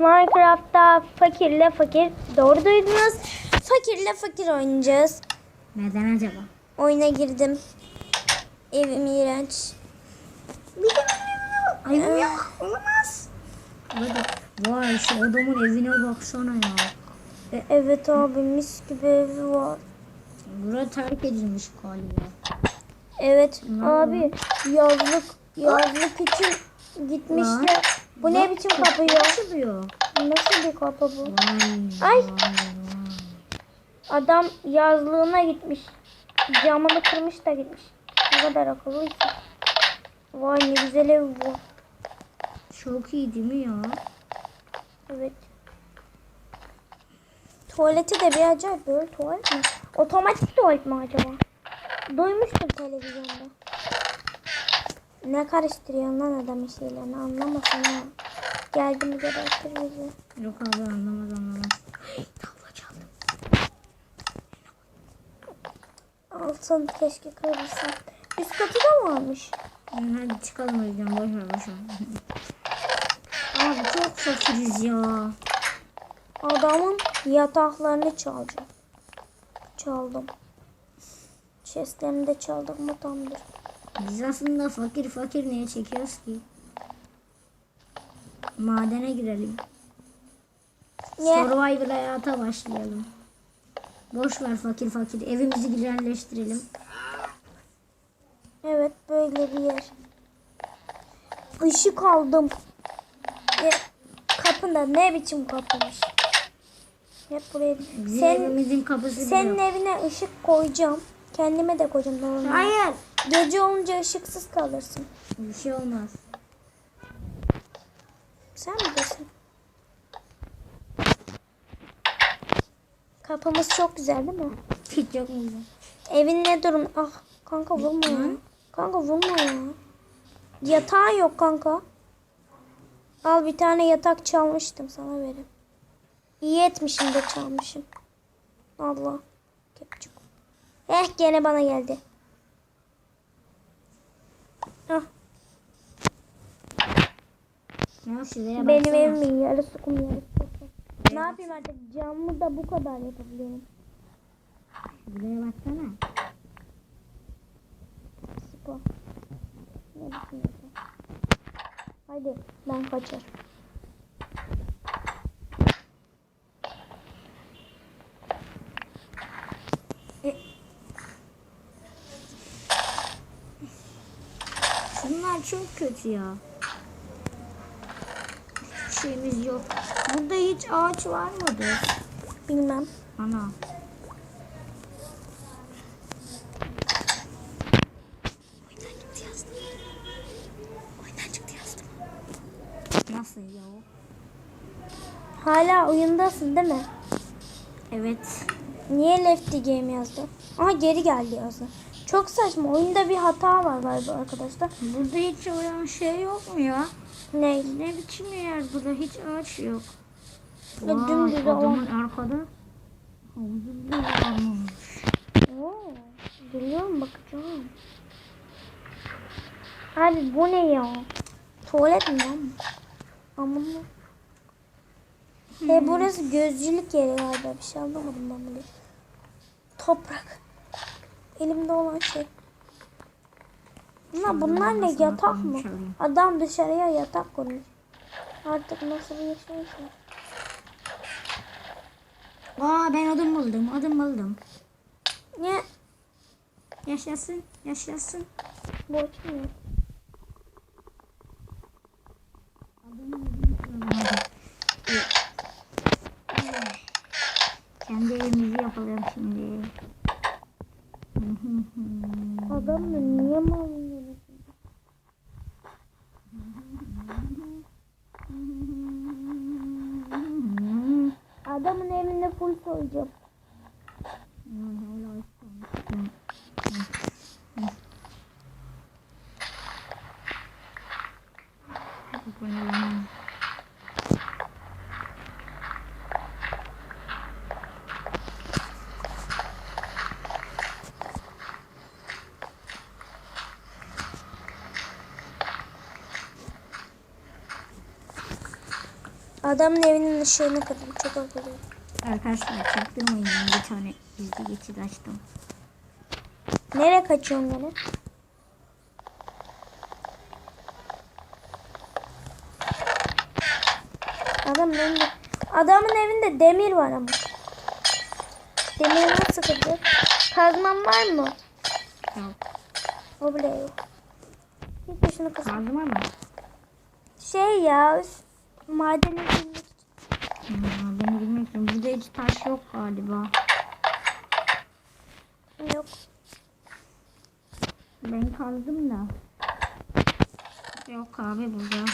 Minecraft'ta fakirle fakir doğru duydunuz. Fakirle fakir oynayacağız. Neden acaba? Oyuna girdim. Evim iğrenç. Bir de benim evim yok. Olamaz. Vay şu adamın evine baksana ya. Evet abi mis gibi evi var. Bura terk edilmiş galiba. Evet Ne abi yazlık yazlık için gitmişler. Bu ne biçim kapı ya? Nasıl bir kapı bu? Vay. Ay. Adam yazlığına gitmiş. Camını kırmış da gitmiş. Ne kadar akıllıysa. Vay ne güzel ev bu. Çok iyi değil mi ya? Evet. Tuvaleti de bir acayip böyle tuvalet mi? Otomatik tuvalet mi acaba? Duymuştum televizyonda. Ne karıştırıyorsun lan adamın şeylerini anlamasın ha. Geldi mi gebertir bizi. Yok abi anlamaz anlamaz. Tavla çaldım. Alsın keşke kırılsın. Üst katı da mı varmış? Hadi çıkalım o yüzden boş ver boş ver. Abi çok fakiriz ya. Adamın yataklarını çalacağım. Çaldım. Chestlerini de çaldık mı tamdır. Biz aslında fakir fakir niye çekiyoruz ki? Madene girelim. Niye? Survivor hayata başlayalım. Boş ver fakir fakir. Evimizi güzelleştirelim. Evet böyle bir yer. Işık aldım. E, kapında ne biçim kapıymış. Hep buraya. Bizim Sen, evimizin kapısı senin yok. evine ışık koyacağım. Kendime de koyacağım. normal. Hayır. Gece olunca ışıksız kalırsın. Bir şey olmaz. Sen bilirsin. Kapımız çok güzel değil mi? Mu? güzel? Evin ne durum? Ah kanka vurma ya. Kanka vurma ya. Yatağın yok kanka. Al bir tane yatak çalmıştım sana vereyim. İyi etmişim de çalmışım. Allah. Kepçuk. Eh gene bana geldi. Ah, Ya benim evimin yarısı kum yarısı. Ne yapayım artık camı da bu kadar yapabiliyorum. Buraya baksana. Spor. Ne düşünüyorsun? Haydi ben kaçar. Şunlar çok kötü ya. Hiçbir şeyimiz yok. Burada hiç ağaç var mıdır? Bilmem. Ana. Oyundan çıktı yazdım. Oyundan çıktı yazdım. Nasıl ya? Hala oyundasın değil mi? Evet. Niye Lefty Game yazdı? Aha geri geldi yazdı. Çok saçma. Oyunda bir hata var galiba arkadaşlar. Burada hiç olan şey yok mu ya? Ne? Ne biçim yer burada hiç ağaç yok. Vay, dümdüz adamın arkada havuzu bile varmış. Oo, geliyorum bakacağım. Abi bu ne ya? Tuvalet mi lan? Aman ne? He burası gözcülük yeri galiba. Bir şey anlamadım ben bunu. Toprak. Elimde olan şey. Bunlar, bunlar ne yatak mı? Adam dışarıya yatak koymuş. Artık nasıl bir yaşayışa? Aa ben adım buldum, adım buldum. Ne? Yaşasın, yaşasın. Borç mu? идет. Adamın evinin ışığını kırdım. Çok özür dilerim. Arkadaşlar çaktırmayın bir tane gizli geçit açtım. Nereye kaçıyorsun gene? Adamın evinde, adamın evinde demir var ama. Demir nasıl kırdı? Kazman var mı? Yok. O bile yok. Hiç şunu kazma. Kazma mı? Şey ya, üf, madene girmek için. Hmm, bilmiyorum. Burada hiç taş yok galiba. Yok. Ben kazdım da. Yok abi burada.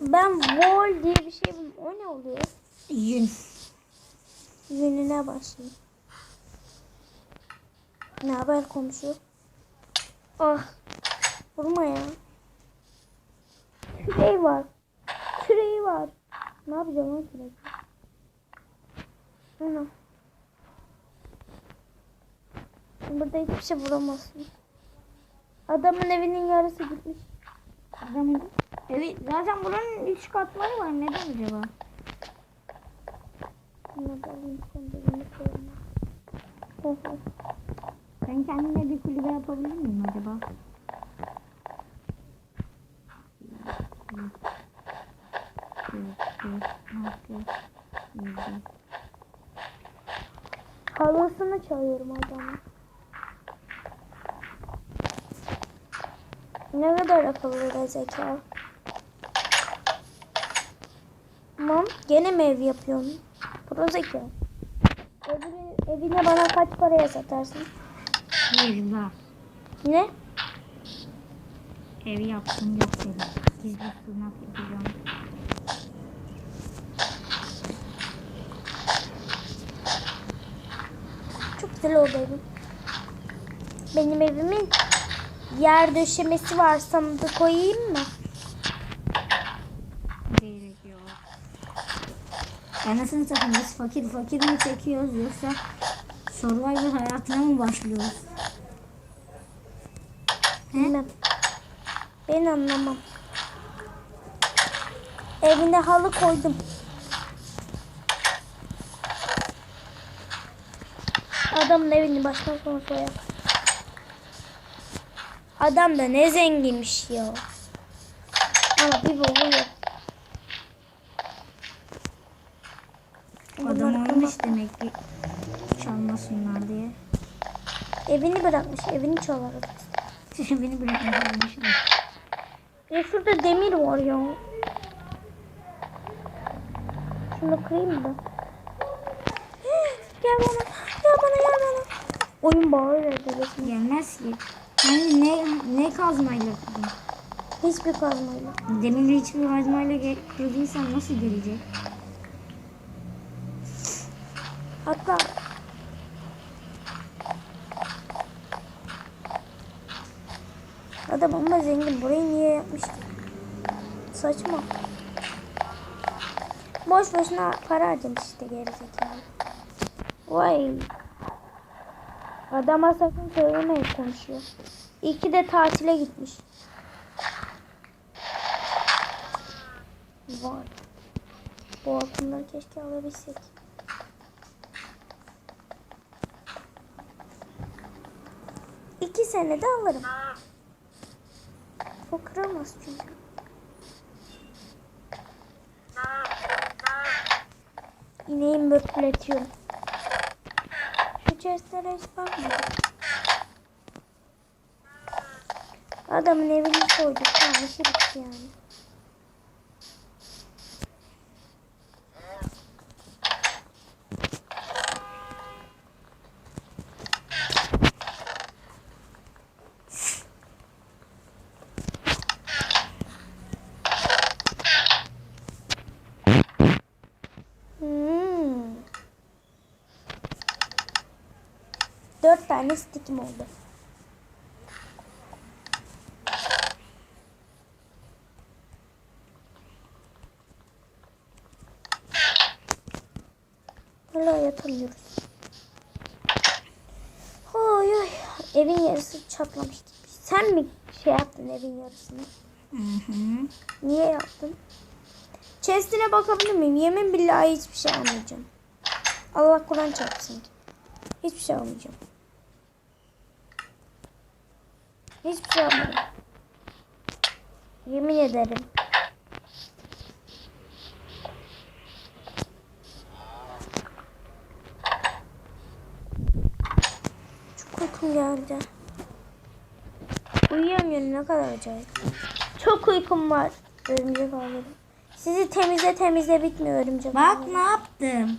Ben wall diye bir şey buldum. O ne oluyor? Yün. Yönüne başlayayım. Ne haber komşu? Ah. Vurma ya. Küreği var. Ne yapacağım lan küreği? Ana. Burada hiçbir şey vuramazsın. Adamın evinin yarısı gitmiş. Adamın evi zaten buranın üç katları var. Neden acaba? Şunu. Ben kendime bir kulübe yapabilir miyim acaba? Çalıyorum adamın. Ne kadar akıllı ve zeka. Tamam. Gene mi ev yapıyorsun? Pro zeka. Evini, evine bana kaç paraya satarsın? Daha. Ne? Evi yaptım yok dedim. Gizli sığınak yapacağım. Çok güzel oldu evim. Benim evimin yer döşemesi var. Sana da koyayım mı? Gerek yok. Anasını satayım biz fakir fakir mi çekiyoruz yoksa survival hayatına mı başlıyoruz? Bilmem. Ben anlamam. Evine halı koydum. Adamın evini baştan sona soyar. Adam da ne zenginmiş ya. Ama bir baba yok. Adam olmuş demek ki çalmasınlar diye. Evini bırakmış. Evini çalarız. Beni bırakmamış. Ya şurada demir var ya. Şunu kırayım da. Gel bana. Oyun bağırıyor resmen. Gelmez ki. Hani ne ne kazmayla kırdın? Hiçbir kazmayla. Demin hiçbir kazmayla kırdıysan nasıl gelecek? Hatta Adam ama zengin. Burayı niye yapmış? Saçma. Boş boşuna para harcamış işte gerizekalı. Vay. Adama sakın söylemeyin konuşuyor. İyi ki de tatile gitmiş. Vay. Bu altınları keşke alabilsek. İki senede alırım. O kıramaz çünkü. İneğimi böpletiyorum. Şu chestlere hiç bakmadım. Adamın evini soyduk. Tamam işi bitti yani. Hmm. Dört tane stickim oldu. Hala yatamıyoruz. Oy oy. Evin yarısı çatlamış gibi. Sen mi şey yaptın evin yarısını? Hı hı. Niye yaptın? Chest'ine bakabilir miyim? Yemin billahi hiçbir şey almayacağım. Allah Kur'an çarpsın. Hiçbir şey almayacağım. Hiçbir şey almadım. Yemin ederim. Çok uykum geldi. Uyuyamıyorum ne kadar acayip. Çok uykum var. Örümcek ağları. Sizi temizle temizle bitmiyor örümcek Bak ağları. ne yaptım.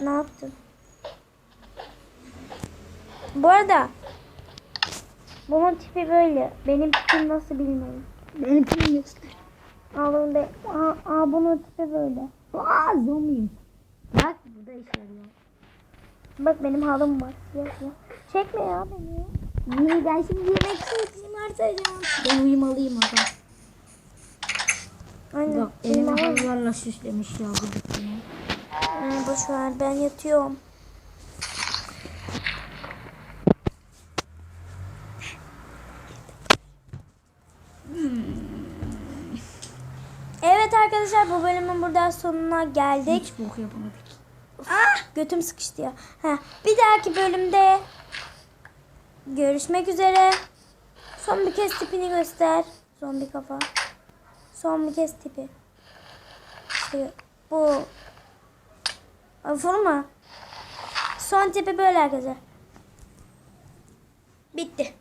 Ne yaptın? Bu arada bunun tipi böyle. Benim tipim nasıl bilmiyorum. Benim kim göster. Aa, bunun, da, aa, aa, bunun tipi böyle. Aa zombiyim. Bak bu da işe yarıyor. Bak benim halım var. Siyah siyah. Çekme ya beni. Niye ben şimdi yemek söyleyeyim artıracağım. Ben uyumalıyım aga. Aynen. Bak elimi halılarla süslemiş ya bu dükkanı. Ee, boş ver ben yatıyorum. Evet arkadaşlar bu bölümün burada sonuna geldik. Hiç bok yapamadık. Ah götüm sıkıştı ya. Heh, bir dahaki bölümde görüşmek üzere. Son bir kez tipini göster. Zombi kafa. Son bir kez tipi. İşte bu. Ay, Vurma. Son tipi böyle arkadaşlar. Bitti.